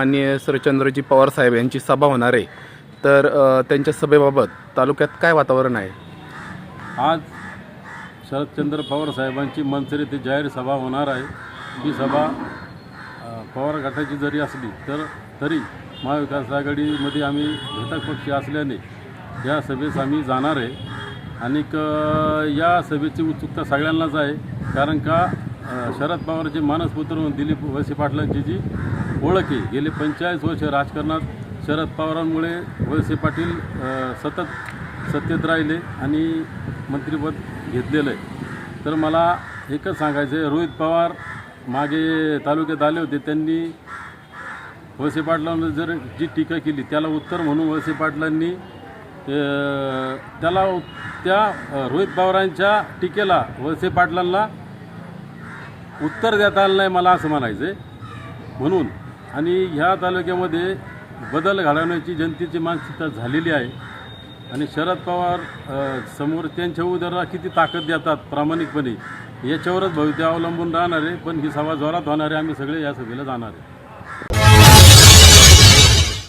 माननीय सरचंद्रजी पवार साहेब यांची सभा होणार आहे. तर अ, त्यांच्या सभेबाबत तालुक्यात काय वातावरण आहे? आज शरदचंद्र पवार साहेबांची मनसर येथे जाहीर सभा होणार आहे. ही सभा अ, पवार गटाची जरी असली तर तरी महाविकास आघाडीमध्ये आम्ही घटक पक्ष असल्याने या सभेस आम्ही जाणार आहे. आणि क- या सभेची उत्सुकता सगळ्यांनाच आहे. कारण का अ, शरद पवारचे मानसपुत्र म्हणून दिलीप वळसे पाटलांची जी ओळख आहे गेले पंचेचाळीस वर्ष राजकारणात शरद पवारांमुळे वळसे पाटील सतत सत्तेत राहिले आणि मंत्रिपद घेतलेलं आहे. तर मला एकच सांगायचं आहे रोहित पवार मागे तालुक्यात आले होते त्यांनी वळसे पाटलांना जर जी टीका केली त्याला उत्तर म्हणून वळसे पाटलांनी त्याला त्या रोहित पवारांच्या टीकेला वळसे पाटलांना उत्तर देता आलं नाही मला असं म्हणायचं आहे म्हणून आणि ह्या तालुक्यामध्ये बदल घडवण्याची जनतेची मानसिकता झालेली आहे. आणि शरद पवार समोर त्यांच्या उदराला किती ताकद देतात प्रामाणिकपणे याच्यावरच भविष्य अवलंबून राहणार आहे पण ही सभा जोरात होणार आहे आम्ही सगळे या सभेला जाणार आहे.